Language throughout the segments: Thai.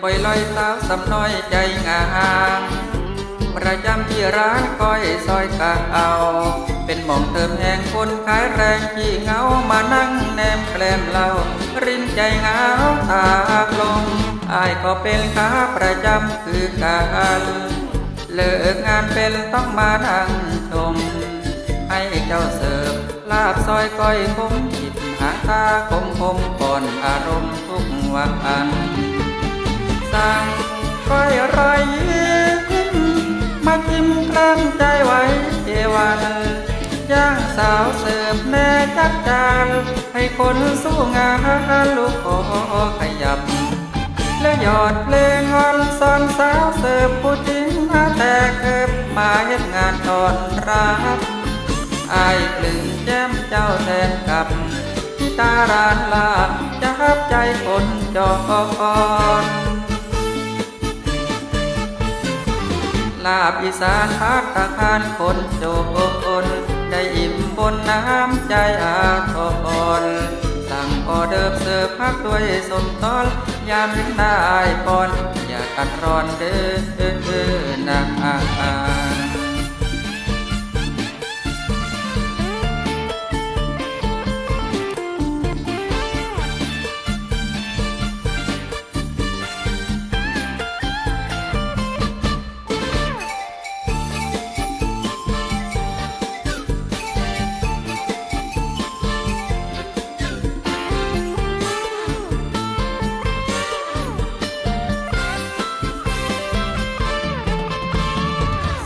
ปล่อยลอยสาวสำน้อยใจงามประจำที่ร้านก้อยซอยกะเอา เป็นหม่องเติมแห่งคนขายแรงที่เงามานั่งแนมแกล้มเหล่ารินใจเงาตากลมอายก็เป็นขาประจำคือกันเลิกงานเป็นต้องมานั่งชมให้เจ้าเสิร์ฟลาบซอยก้อยคมจิตหางตาคมคมก่อนอารมณ์ทุกวัน สั่งก้อยรอยยิ้มมาจิ้มกล้มใจไว้เอวันย่างสาวเสิร์ฟแม่จัดจานให้คนสู้งานลูกขอขยับ และหยอดเพลงงอนซอนสาวเสิร์ฟผู้จริงมาแต่เกิบมาเฮ็ดงานตอนรับอายกลึงแจ้มเจ้าแทนกับที่ตารานลาจับใจคนจอน ลาบอีสานพักตะคานคนโจนได้อิ่มบนน้ำใจอาทรสั่งออเดิร์ฟเสิร์ฟพักด้วยสมตอนยามถึงได้ปอน อย่ากัดร้อนเด้อนะ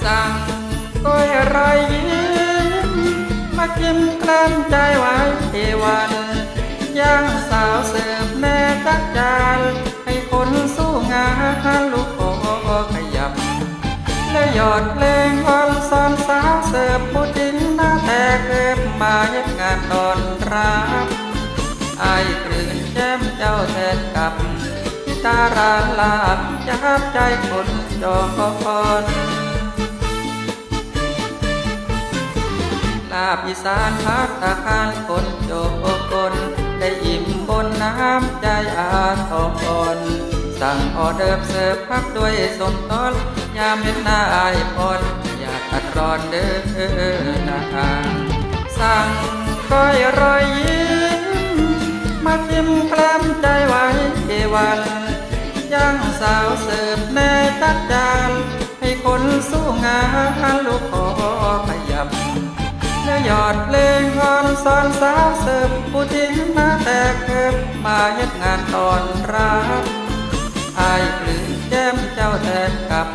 สั่งก้อยรอยยิ้มมากินกล้มใจไว้เอวันย่างสาวเสิร์ฟแม่จักจานให้คนสู้งานลูกขอขยับ และหยอดเพลงออนซอนสาวเสิร์ฟผู้จริงหน้าแต่เกิดมาเฮ็ดงานตอนรับอายกลืนแจ้มเจ้าแทนกับตาราลาบจับใจคนจอคอนาบอีสานพักตาคารคนโจคนได้อิ่มบนน้ำใจอาทรสั่งออเดิร์ฟเสิร์ฟพักด้วยสมตอนยามเห็นหน้าอายพรอยากอัดร้อนเด้อนะสั่งก้อยรอยยิ้มมาจิ้มกล้มใจไว้เอวันย่างสาวเสิร์ฟแม่จัดจานให้คนสู้งานลูก อดเพลงงอนซอนสาวเสิร์ฟผู้ทิ้งมาแต่เกิดมาเฮ็ดงานตอนรับอายปลื้มแก้มเจ้าแทนกับ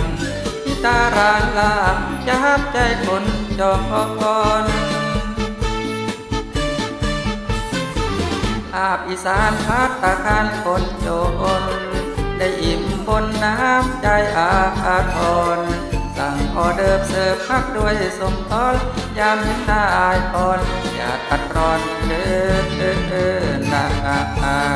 ที่ตารานลาจับใจคนจองอ่อนอาบอีสานพัดตาคารคนโจนได้อิ่มบนน้ำใจอาทรสั่งออเดิร์ บเสิร์ฟพักด้วยสมทอนยามเห็นหน้าอายพรอย่าตัดร้อนเดินเดินะ